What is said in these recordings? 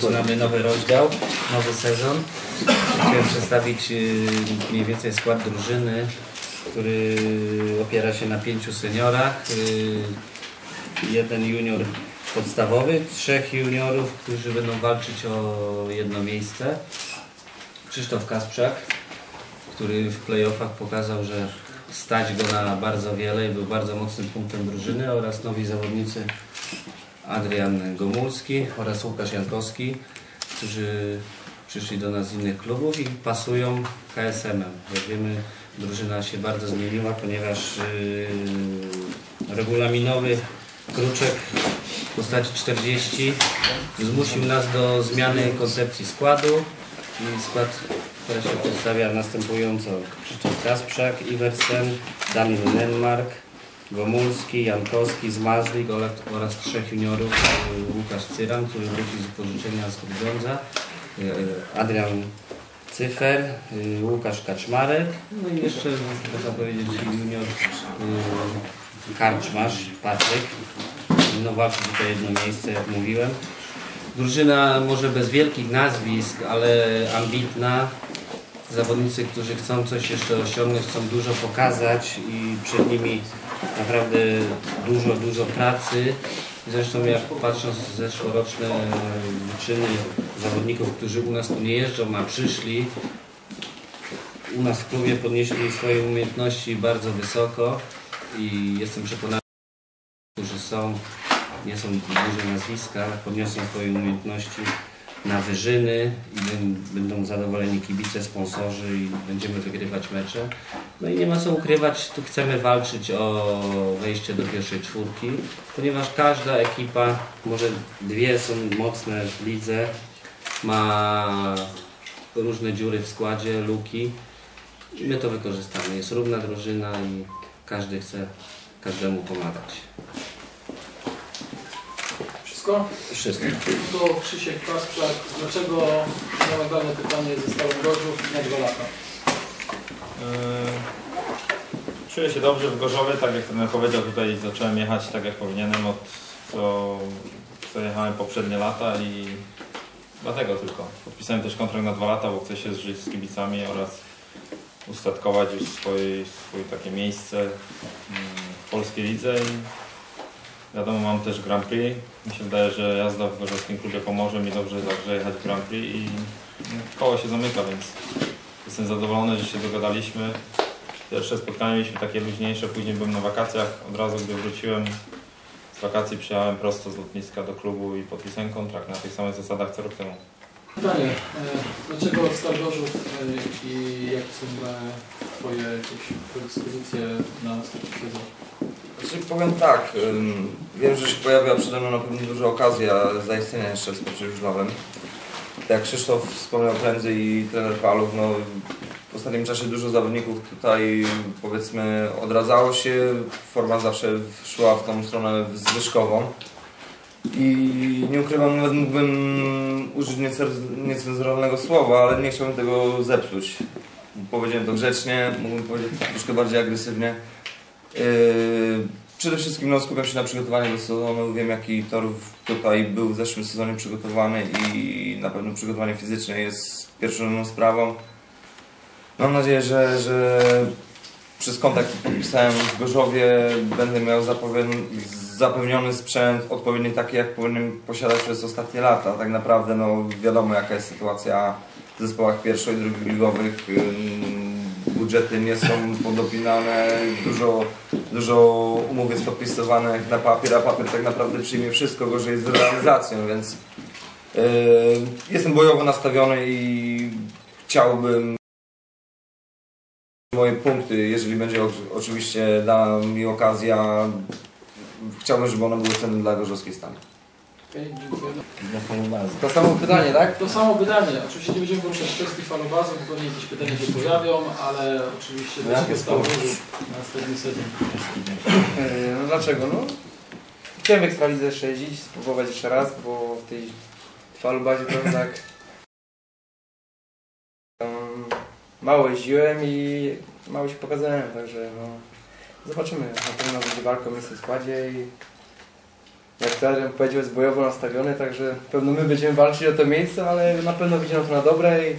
zaczynamy nowy rozdział, nowy sezon. Chciałem przedstawić y, mniej więcej skład drużyny, który opiera się na pięciu seniorach. y, Jeden junior podstawowy, trzech juniorów, którzy będą walczyć o jedno miejsce. Krzysztof Kasprzak, który w playoffach pokazał, że stać go na bardzo wiele i był bardzo mocnym punktem drużyny oraz nowi zawodnicy Adrian Gomulski oraz Łukasz Jankowski, którzy przyszli do nas z innych klubów i pasują KSM-em. Jak wiemy, drużyna się bardzo zmieniła, ponieważ yy, regulaminowy Kruczek w postaci 40 zmusił nas do zmiany koncepcji składu i skład, który się przedstawia następująco. Krzysztof Kasprzak, Iversen, Daniel Nenmark, Gomulski, Jankowski, Zmarzlik oraz, oraz trzech juniorów, y, Łukasz Cyran, który wróci z upożyczenia z Grudziądza, y, Adrian Cyfer, y, Łukasz Kaczmarek, no i jeszcze można powiedzieć junior Karczmarz, Patryk. No walczy tutaj jedno miejsce, jak mówiłem. Drużyna może bez wielkich nazwisk, ale ambitna. Zawodnicy, którzy chcą coś jeszcze osiągnąć, chcą dużo pokazać i przed nimi naprawdę dużo, dużo pracy. Zresztą jak patrząc zeszłoroczne wyczyny zawodników, którzy u nas tu nie jeżdżą, a przyszli, u nas w klubie podnieśli swoje umiejętności bardzo wysoko i jestem przekonany, że którzy są, nie są duże nazwiska, podniosą swoje umiejętności na wyżyny i bę- będą zadowoleni kibice, sponsorzy i będziemy wygrywać mecze. No i nie ma co ukrywać, tu chcemy walczyć o wejście do pierwszej czwórki, ponieważ każda ekipa, może dwie są mocne w lidze, ma różne dziury w składzie, luki my to wykorzystamy. Jest równa drużyna i każdy chce każdemu pomagać. Wszystko? Wszystko. To Krzysiek. Dlaczego nienagadane pytanie ze Stałym Gorzów na dwa lata? Yy, Czuję się dobrze w Gorzowie, tak jak ten powiedział tutaj zacząłem jechać tak jak powinienem od co, co jechałem poprzednie lata i dlatego tylko. Podpisałem też kontrakt na dwa lata, bo chcę się zżyć z kibicami oraz ustatkować już swoje, swoje takie miejsce mm, w polskiej lidze i wiadomo mam też Grand Prix. Mi się wydaje, że jazda w gorzowskim klubie pomoże mi dobrze także jechać w Grand Prix i no, koło się zamyka, więc Jestem zadowolony, że się dogadaliśmy. Pierwsze spotkanie mieliśmy takie luźniejsze, później byłem na wakacjach. Od razu gdy wróciłem z wakacji przyjechałem prosto z lotniska do klubu i podpisałem kontrakt na tych samych zasadach co rok temu. Pytanie. e, Dlaczego Stal Gorzów e, i jakie są Twoje jakieś predyspozycje na następny sezon? Znaczy, powiem tak, wiem, że się pojawia przede mną na pewno duża okazja zaistnienia jeszcze w sporcie żużlowym. Tak jak Krzysztof wspomniał prędzej i trener Palów, no w ostatnim czasie dużo zawodników tutaj powiedzmy odradzało się, forma zawsze szła w tą stronę zwyżkową. I nie ukrywam, nawet mógłbym użyć niecenzuralnego słowa, ale nie chciałbym tego zepsuć. Powiedziałem to grzecznie, mógłbym powiedzieć troszkę bardziej agresywnie. Yy, Przede wszystkim no, skupiam się na przygotowaniu do sezonu. Wiem jaki tor tutaj był w zeszłym sezonie przygotowany i na pewno przygotowanie fizyczne jest pierwszą sprawą. Mam nadzieję, że, że przez kontakt który podpisałem w Gorzowie będę miał zapewniony sprzęt odpowiedni taki jak powinien posiadać przez ostatnie lata. Tak naprawdę no, wiadomo jaka jest sytuacja w zespołach pierwszo- i drugoligowych. Budżety nie są podopinane, dużo dużo umów jest podpisywanych na papier, a papier tak naprawdę przyjmie wszystko, gorzej jest z realizacją, więc yy, jestem bojowo nastawiony i chciałbym moje punkty, jeżeli będzie oczywiście dana mi okazja, chciałbym, żeby one były cenne dla gorzowskiej stany. To samo pytanie, tak? To samo pytanie. Oczywiście nie będziemy poruszać kwestii falobazu, bo pewnie jakieś pytania się pojawią, ale oczywiście No są? Gorzów na następny sezon? Yy, No dlaczego? No, chciałem w Ekstralidze jeszcze jeździć, spróbować jeszcze raz, bo w tej falubazie to tak mało jeździłem i mało się pokazałem, także no zobaczymy. Na pewno będzie walka o miejsce w składzie i jak trener powiedział, jest bojowo nastawiony, także pewno my będziemy walczyć o to miejsce, ale na pewno nam to na dobre i,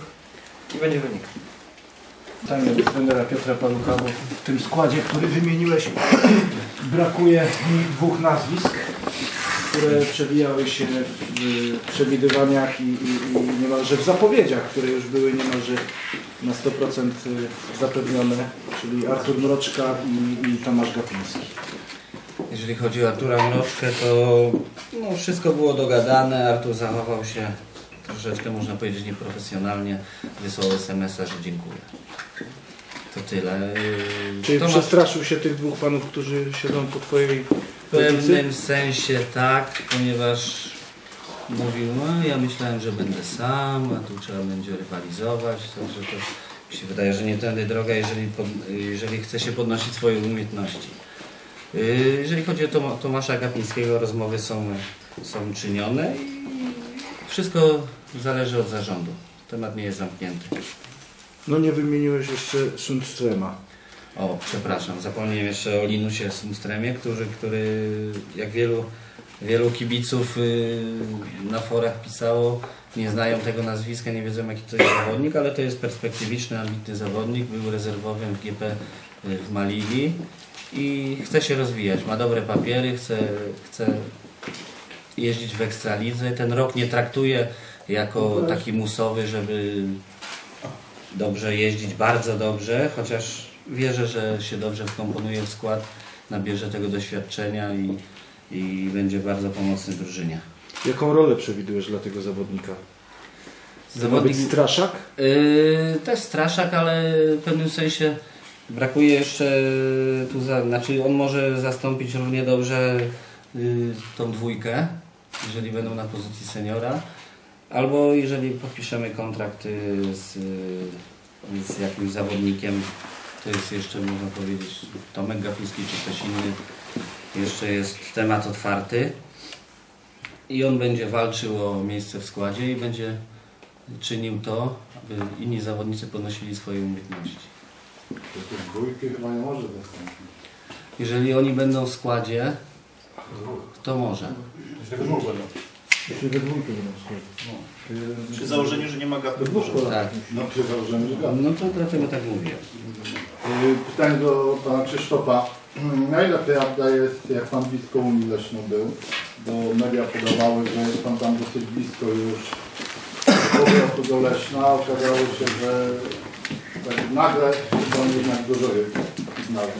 i będzie wynik. Pytanie do Piotra Palucha, bo w tym składzie, który wymieniłeś, brakuje mi dwóch nazwisk, które przewijały się w przewidywaniach i, i, i niemalże w zapowiedziach, które już były niemalże na 100% zapewnione, czyli Artur Mroczka i, i Tomasz Gapiński. Jeżeli chodzi o Artura Mroczkę, to no, wszystko było dogadane. Artur zachował się troszeczkę, można powiedzieć, nieprofesjonalnie. Wysłał SMS-a, że dziękuję. To tyle. Yy, Czy Tomasz- przestraszył się tych dwóch panów, którzy siedzą po twojej W pewnym sensie tak, ponieważ mówił, no ja myślałem, że będę sam, a tu trzeba będzie rywalizować, także to mi się wydaje, że nie tędy droga, jeżeli, pod, jeżeli chce się podnosić swoje umiejętności. Yy, Jeżeli chodzi o Toma, Tomasza Gapińskiego, rozmowy są, są czynione i wszystko zależy od zarządu. Temat nie jest zamknięty. No nie wymieniłeś jeszcze Sundströma. O, przepraszam, zapomniałem jeszcze o Linusie Sumstremie, który, który jak wielu, wielu kibiców y, na forach pisało, nie znają tego nazwiska, nie wiedzą jaki to jest zawodnik, ale to jest perspektywiczny, ambitny zawodnik, był rezerwowym w GP y, w Malili i chce się rozwijać, ma dobre papiery, chce, chce jeździć w Ekstralidze. Ten rok nie traktuje jako taki musowy, żeby dobrze jeździć, bardzo dobrze, chociaż wierzę, że się dobrze wkomponuje w skład, nabierze tego doświadczenia i, i będzie bardzo pomocny drużynie. Jaką rolę przewidujesz dla tego zawodnika? Zawodnik- Zawodnik straszak? Yy, też straszak, ale w pewnym sensie brakuje jeszcze tu, za, znaczy on może zastąpić równie dobrze yy, tą dwójkę, jeżeli będą na pozycji seniora, albo jeżeli podpiszemy kontrakt yy, z, yy, z jakimś zawodnikiem, to jest jeszcze można powiedzieć Tomek Gapiński czy ktoś inny, jeszcze jest temat otwarty i on będzie walczył o miejsce w składzie i będzie czynił to, aby inni zawodnicy podnosili swoje umiejętności. Dwójki chyba nie może zastąpić. Jeżeli oni będą w składzie, to może. Jeśli we dwójkę będą schodzić. Przy założeniu, że nie ma kolach. Tak. No przy założeniu, że gada. No to dlatego tak mówię. Y, Pytanie do pana Krzysztofa. Na ile prawda jest, jak pan blisko Unii Leszno był, bo media podawały, że jest pan tam dosyć blisko już powrotu do Leszna. Okazało się, że tak nagle pan jednak znalazł.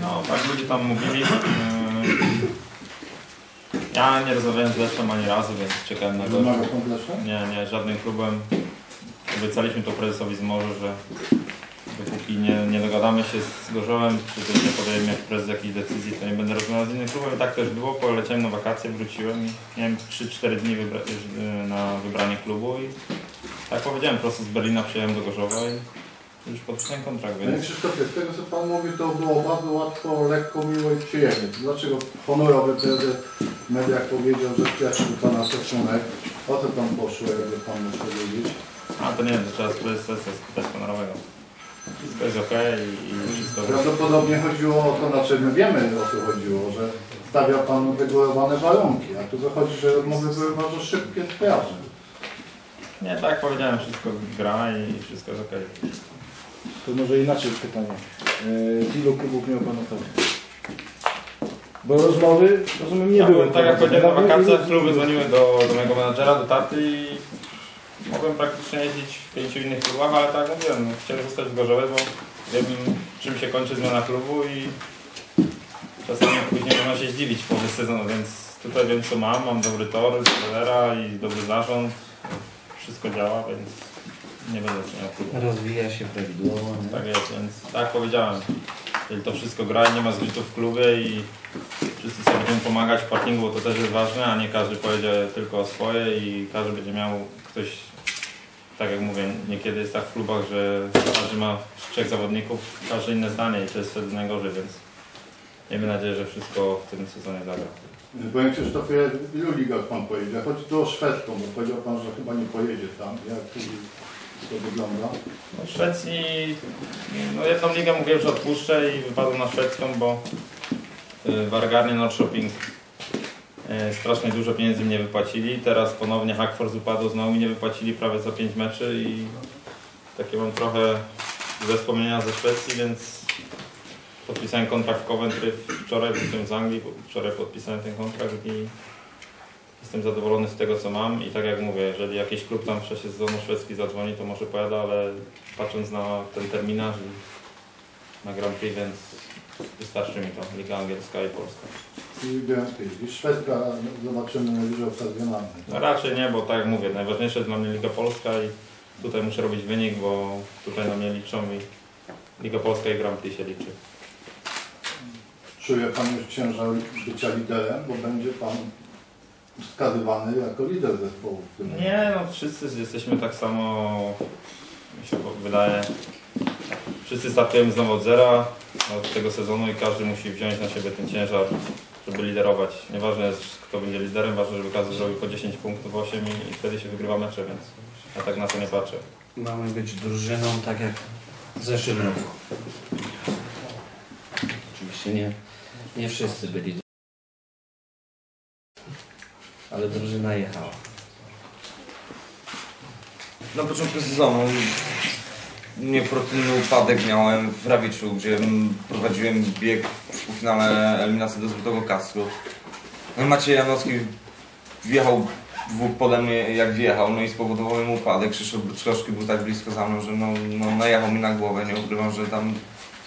No, tak ludzie tam mówili. Yy, Ja nie rozmawiałem z Leszczem ani razu, więc czekałem na Lesznie? Nie, nie, żadnym klubem. Obiecaliśmy to prezesowi z morza, że dopóki nie, nie dogadamy się z Gorzowem, czy też nie podejmiemy jak prezes jakiejś decyzji, to nie będę rozmawiał z innym klubem. I tak też było, poleciałem na wakacje, wróciłem i miałem 3-4 dni wybra- y, na wybranie klubu i tak powiedziałem, prosto z Berlina przyjechałem do Gorzowa i już podpisałem kontrakt, Panie więc Krzysztofie, z tego co Pan mówi, to było bardzo łatwo, lekko, miło i przyjemnie. Dlaczego honorowy prezes w mediach powiedział, że stracił Pana szacunek? O co tam poszło, jakby Pan mógł powiedzieć? a to nie wiem, to trzeba prezesa spytać honorowego. Wszystko jest okej i, i wszystko Prawdopodobnie chodziło o to, znaczy my wiemy o co chodziło, że stawiał Pan wygórowane warunki, a tu zachodzi, że rozmowy były bardzo szybkie, sprawne. Nie, tak powiedziałem, wszystko gra i wszystko jest okej. To może inaczej pytanie. E, Z ilu klubów miał Pan ofertę? Bo rozmowy, rozumiem, nie ja były. byłem, tak jak powiedziałem, na Ilu- kluby dzwoniły do, do mojego menadżera, do taty i mogłem praktycznie jeździć w pięciu innych klubach, ale tak mówiłem, no, chciałem zostać w Gorzowie, bo wiem czym się kończy zmiana klubu i czasami później można się zdziwić połowy sezonu, więc tutaj wiem co mam, mam dobry tor, trenera i dobry zarząd, wszystko działa, więc nie będę zmieniał klubu. Rozwija się prawidłowo. nie? Tak jest, więc tak jak powiedziałem, jeżeli to wszystko gra i nie ma zrytów w klubie i wszyscy sobie będą pomagać w parkingu, bo to też jest ważne, a nie każdy pojedzie tylko o swoje i każdy będzie miał ktoś, tak jak mówię, niekiedy jest tak w klubach, że każdy ma trzech zawodników, każde inne zdanie i to jest wtedy najgorzej, więc miejmy nadzieję, że wszystko w tym sezonie zagra. Panie Krzysztofie, w ilu ligach Pan pojedzie? Chodzi tu o szwedzką, bo powiedział Pan, że chyba nie pojedzie tam. Jak to wygląda? No, w Szwecji, no jedną ligę mówiłem, że odpuszczę i wypadłem na szwedzką, bo y, Wargarnie Nord Shopping y, strasznie dużo pieniędzy mi nie wypłacili. Teraz ponownie Hackforce upadł, znowu mi nie wypłacili prawie za 5 meczy i takie mam trochę ze wspomnienia ze Szwecji, więc podpisałem kontrakt w Coventry wczoraj, wróciłem z Anglii, wczoraj podpisałem ten kontrakt i jestem zadowolony z tego co mam i tak jak mówię, jeżeli jakiś klub tam w czasie sezonu szwedzki zadzwoni, to może pojadę, ale patrząc na ten terminarz i na Grand Prix, więc wystarczy mi to, Liga Angielska i Polska. I Szwedka zobaczymy najwyżej okazjonalnie. No raczej nie, bo tak jak mówię, najważniejsze jest dla mnie Liga Polska i tutaj muszę robić wynik, bo tutaj na mnie liczą i Liga Polska i Grand Prix się liczy. Czuje Pan już ciężar bycia liderem, bo będzie Pan wskazywany jako lider zespołu. w tym Nie, no wszyscy jesteśmy tak samo, mi się wydaje, wszyscy startujemy znowu od zera od tego sezonu i każdy musi wziąć na siebie ten ciężar, żeby liderować. Nieważne jest kto będzie liderem, ważne, żeby każdy zrobił po 10 punktów, 8 i, i wtedy się wygrywa mecze, więc ja tak na to nie patrzę. Mamy być drużyną tak jak w zeszłym roku. Oczywiście nie, nie wszyscy byli. Ale drużyna jechała. Na początku sezonu niefortunny upadek miałem w Rawiczu, gdzie prowadziłem bieg w półfinale eliminacji do Złotego Kastru. No Maciej Janowski wjechał w pode mnie jak wjechał, no i spowodował mi upadek. Krzysztof Bryczkowski był tak blisko za mną, że no, no najechał mi na głowę. Nie ukrywam, że tam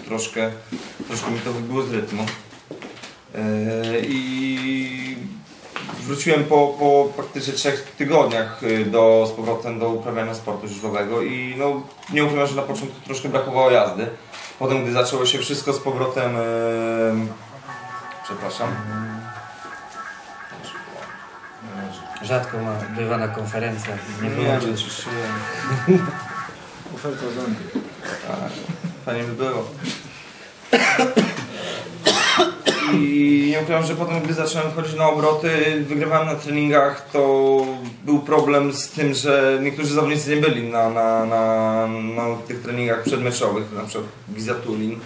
troszkę, troszkę mi to wybiło z rytmu. Yy, I wróciłem po, po praktycznie trzech tygodniach y, do, z powrotem do uprawiania sportu żużlowego i no, nie ukrywam, że na początku troszkę brakowało jazdy. Potem, gdy zaczęło się wszystko z powrotem... em, przepraszam. Rzadko ma, bywa na konferencjach. Nie Nie, wyłączy. wyciszyłem. Oferta z Tak, fajnie by było. I nie ukrywam, że potem, gdy zacząłem wchodzić na obroty, wygrywałem na treningach, to był problem z tym, że niektórzy zawodnicy nie byli na, na, na, na tych treningach przedmeczowych, na przykład Gizatulin.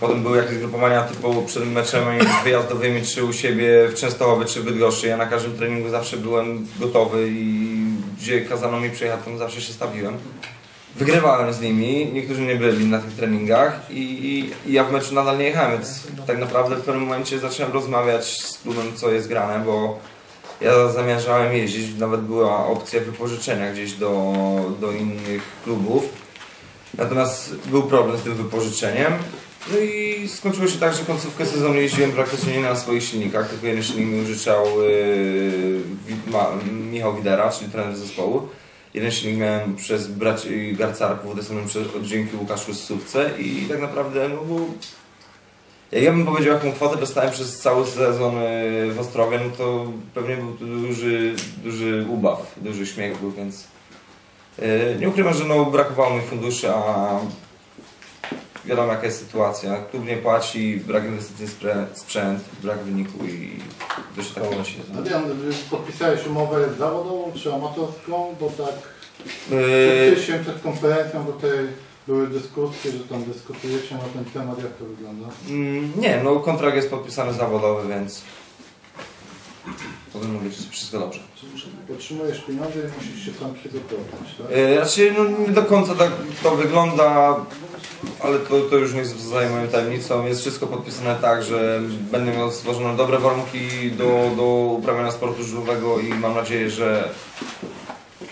Potem były jakieś grupowania typu przed meczami wyjazdowymi, czy u siebie w Częstochowie, czy w Bydgoszczy. Ja na każdym treningu zawsze byłem gotowy i gdzie kazano mi przyjechać, tam zawsze się stawiłem. Wygrywałem z nimi, niektórzy nie byli na tych treningach i, i ja w meczu nadal nie jechałem, więc tak naprawdę w pewnym momencie zacząłem rozmawiać z klubem, co jest grane, bo ja zamierzałem jeździć, nawet była opcja wypożyczenia gdzieś do, do innych klubów. Natomiast był problem z tym wypożyczeniem. No i skończyło się tak, że końcówkę sezonu jeździłem praktycznie nie na swoich silnikach, tylko jeden silnik mi użyczał yy, Michał Widera, czyli trener zespołu. Jeden silnik miałem przez braci Garcarków, udostępniony przez dzięki Łukaszu Sówce i tak naprawdę no był... Jak ja bym powiedział jaką kwotę dostałem przez cały sezon yy, w Ostrowie, no to pewnie był duży, duży ubaw, duży śmiech był, więc yy, nie ukrywam, że no brakowało mi funduszy, a wiadomo jaka jest sytuacja. Klub nie płaci, brak inwestycji w sprzęt, brak wyniku i to się tak kończy. Adrian, podpisałeś umowę zawodową czy amatorską? Bo tak Yy, wcześniej przed konferencją tutaj były dyskusje, że tam dyskutujecie na ten temat. Jak to wygląda? Mm, Nie, no kontrakt jest podpisany zawodowy, więc powinno być wszystko dobrze. Otrzymujesz pieniądze i musisz się tam przygotować, tak? Yy, Znaczy, no nie do końca tak to wygląda, ale to, to już nie jest moją tajemnicą. Jest wszystko podpisane tak, że będę miał stworzone dobre warunki do, do uprawiania sportu żużlowego i mam nadzieję, że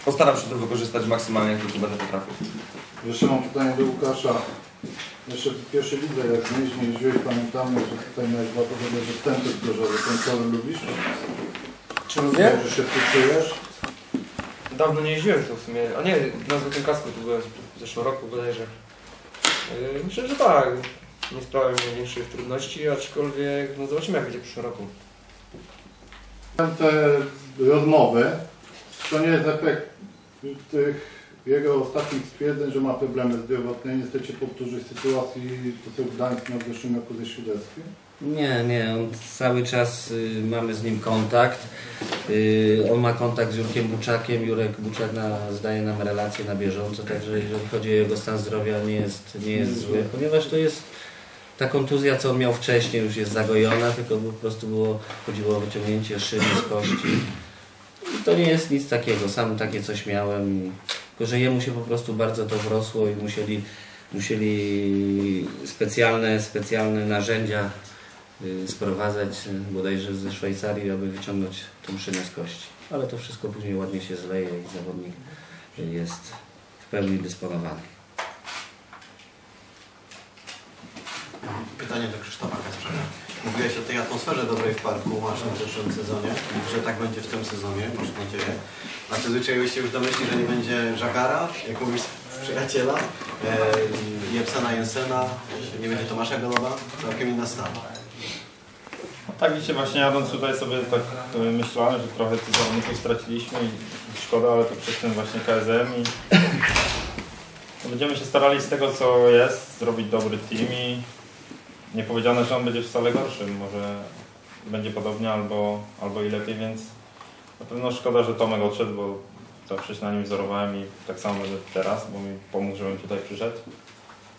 postaram się to wykorzystać maksymalnie, jak tylko będę potrafił. Jeszcze mam pytanie do Łukasza. Jeszcze w pierwszej lidze, jak mieliśmy jeździłeś, pamiętamy, że tutaj miałeś dwa podobne występy w Gorzowie. Ten cały lubisz? Czy lubię? Dobrze się tu czujesz? Dawno nie jeździłem tu w sumie, a nie, na Złotym Kasku tu byłem w zeszłym roku bodajże. Yy, Myślę, że tak, nie sprawia mi największych trudności, aczkolwiek no zobaczymy jak będzie w przyszłym roku. Te rozmowy, to nie jest efekt tych jego ostatnich stwierdzeń, że ma problemy zdrowotne. Nie chcecie powtórzyć sytuacji, to co Gdańsk miał w zeszłym roku ze Śwideckim? Nie, nie, on cały czas y, mamy z nim kontakt. Y, on ma kontakt z Jurkiem Buczakiem. Jurek Buczak na, zdaje nam relacje na bieżąco, także jeżeli chodzi o jego stan zdrowia nie jest, nie jest zły, ponieważ to jest Ta kontuzja, co on miał wcześniej, już jest zagojona, tylko po prostu było, chodziło o wyciągnięcie szyny z kości. I to nie jest nic takiego, sam takie coś miałem. Tylko, że jemu się po prostu bardzo to wrosło i musieli, musieli specjalne, specjalne narzędzia y, sprowadzać y, bodajże ze Szwajcarii, aby wyciągnąć tą szynę z kości. Ale to wszystko później ładnie się zleje i zawodnik jest w pełni dysponowany. Pytanie do Krzysztofa Kasprzyka. Mówiłeś o tej atmosferze dobrej w parku, masz w zeszłym sezonie, że tak będzie w tym sezonie, masz nadzieję. A czy zwyczaiłeś się już do myśli, że nie będzie Żagara, jak mówisz przyjaciela, e, Jepsena Jensena, nie będzie Tomasza Golowa, całkiem inna stawa. No tak widzicie, właśnie jadąc tutaj sobie tak e, myślałem, że trochę tych zawodników straciliśmy i szkoda, ale to przez ten właśnie KSM i będziemy się starali z tego co jest, zrobić dobry team i nie powiedziane, że on będzie wcale gorszy, może będzie podobnie albo, albo i lepiej, więc na pewno szkoda, że Tomek odszedł, bo zawsze się na nim wzorowałem i tak samo będę teraz, bo mi pomógł, żebym tutaj przyszedł.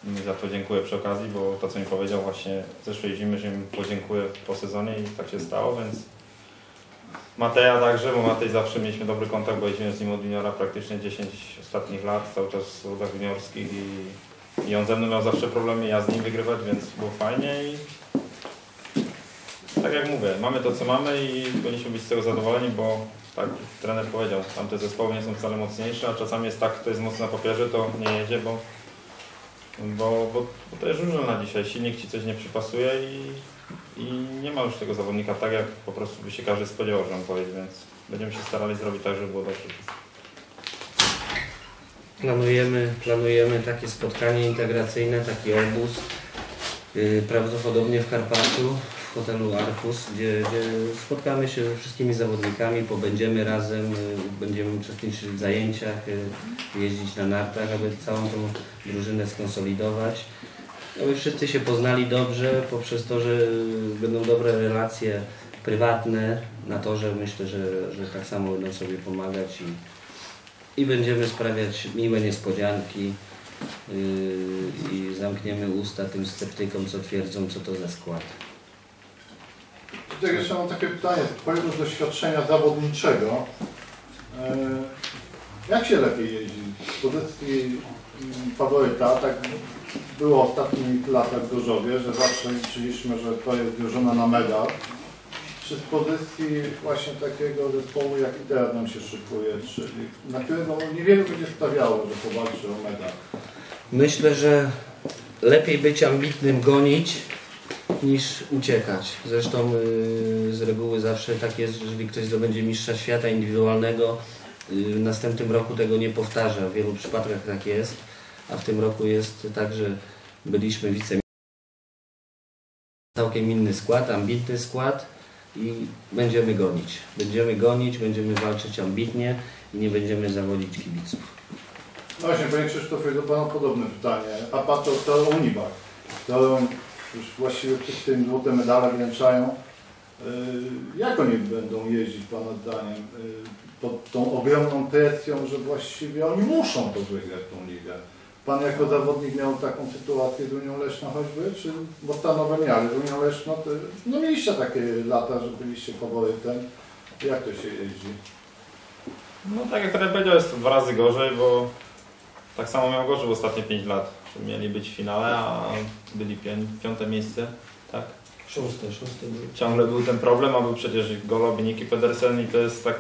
I za to dziękuję przy okazji, bo to co mi powiedział właśnie zeszłej zimy, że mi podziękuję po sezonie i tak się stało, więc Mateja także, bo Matej zawsze mieliśmy dobry kontakt, bo jeździłem z nim od juniora praktycznie 10 ostatnich lat, cały czas w zawodach juniorskich i, i on ze mną miał zawsze problemy, ja z nim wygrywać, więc było fajnie i tak jak mówię, mamy to co mamy i powinniśmy być z tego zadowoleni, bo tak trener powiedział, tamte zespoły nie są wcale mocniejsze, a czasami jest tak, kto jest mocny na papierze, to nie jedzie, bo bo, bo, bo to jest różne na dzisiaj. Silnik ci coś nie przypasuje i, i nie ma już tego zawodnika tak, jak po prostu by się każdy spodziewał, że on pojedzie, więc będziemy się starali zrobić tak, żeby było dobrze. Planujemy, planujemy takie spotkanie integracyjne, taki obóz, yy, prawdopodobnie w Karpaczu, w hotelu Arkus, gdzie, gdzie spotkamy się ze wszystkimi zawodnikami, pobędziemy razem, yy, będziemy uczestniczyć w zajęciach, yy, jeździć na nartach, aby całą tą drużynę skonsolidować. Aby wszyscy się poznali dobrze, poprzez to, że będą dobre relacje prywatne na torze, myślę, że, że tak samo będą sobie pomagać i i będziemy sprawiać miłe niespodzianki yy, i zamkniemy usta tym sceptykom, co twierdzą, co to za skład. Tutaj jeszcze mam takie pytanie z doświadczenia zawodniczego. E, Jak się lepiej jeździ? Z pozycji faworyta, tak było w ostatnich latach w Gorzowie, że zawsze liczyliśmy, że to jest drużyna na medal. Czy z pozycji właśnie takiego zespołu, jak i teraz nam się szykuje, czyli na którego niewielu będzie stawiało, że powalczy o medal? Myślę, że lepiej być ambitnym, gonić, niż uciekać. Zresztą yy, z reguły zawsze tak jest, że jeżeli ktoś zdobędzie mistrza świata indywidualnego, yy, w następnym roku tego nie powtarza. W wielu przypadkach tak jest, a w tym roku jest tak, że byliśmy wicemistrzami. Całkiem inny skład, ambitny skład i będziemy gonić. Będziemy gonić, będziemy walczyć ambitnie i nie będziemy zawodzić kibiców. Właśnie, Panie Krzysztofie, do Pana podobne pytanie. A Pan to, to Unibak, to już właściwie wszyscy im złote medale wręczają. Yy, Jak oni będą jeździć Pana zdaniem yy, pod tą ogromną presją, że właściwie oni muszą to wygrać tą ligę? Pan jako zawodnik miał taką sytuację z Unią Leszną choćby, czy bo stanowe miary z Unią Leszną, to, no mieliście takie lata, że byliście faworytem. Jak to się jeździ? No tak jak trener powiedział, jest to dwa razy gorzej, bo tak samo miał gorzej w ostatnie 5 lat. że Mieli być w finale, a byli pię- piąte miejsce, tak? Szósty był. ciągle był ten problem, a był przecież Golob i Niki Pedersen i to jest tak,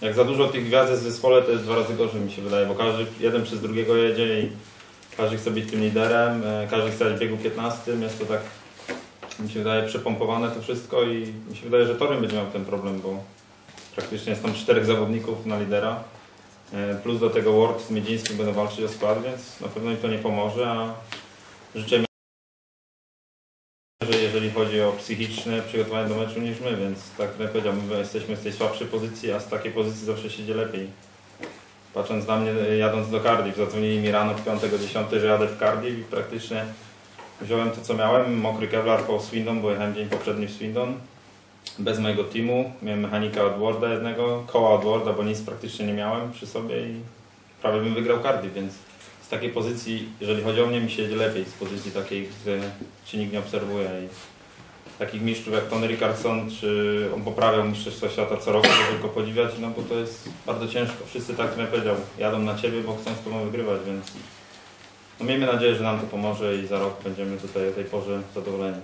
jak za dużo tych gwiazd jest w zespole, to jest dwa razy gorzej mi się wydaje, bo każdy jeden przez drugiego jedzie i każdy chce być tym liderem, e, każdy chce być w biegu 15, jest to tak, mi się wydaje, przepompowane to wszystko i mi się wydaje, że Torym będzie miał ten problem, bo praktycznie jest tam czterech zawodników na lidera, e, plus do tego Work z Miedzińskim będą walczyć o skład, więc na pewno im to nie pomoże, a życzę jeżeli chodzi o psychiczne przygotowanie do meczu niż my, więc tak jak powiedziałem, my jesteśmy z tej słabszej pozycji, a z takiej pozycji zawsze się idzie lepiej. Patrząc na mnie, jadąc do Cardiff, zadzwonili mi rano w 5-10, że jadę w Cardiff i praktycznie wziąłem to co miałem, mokry kevlar po Swindon, bo jechałem dzień poprzedni w Swindon, bez mojego teamu, miałem mechanika od Warda jednego, koła od Warda, bo nic praktycznie nie miałem przy sobie i prawie bym wygrał Cardiff, więc z takiej pozycji, jeżeli chodzi o mnie, mi się lepiej z pozycji takiej, gdzie się nikt nie obserwuje i takich mistrzów jak Tony Rickardson, czy on poprawiał Mistrzostwa Świata co roku, żeby tylko podziwiać, no bo to jest bardzo ciężko. Wszyscy tak, jak ja powiedział, jadą na Ciebie, bo chcą z Tobą wygrywać, więc no miejmy nadzieję, że nam to pomoże i za rok będziemy tutaj o tej porze zadowoleni.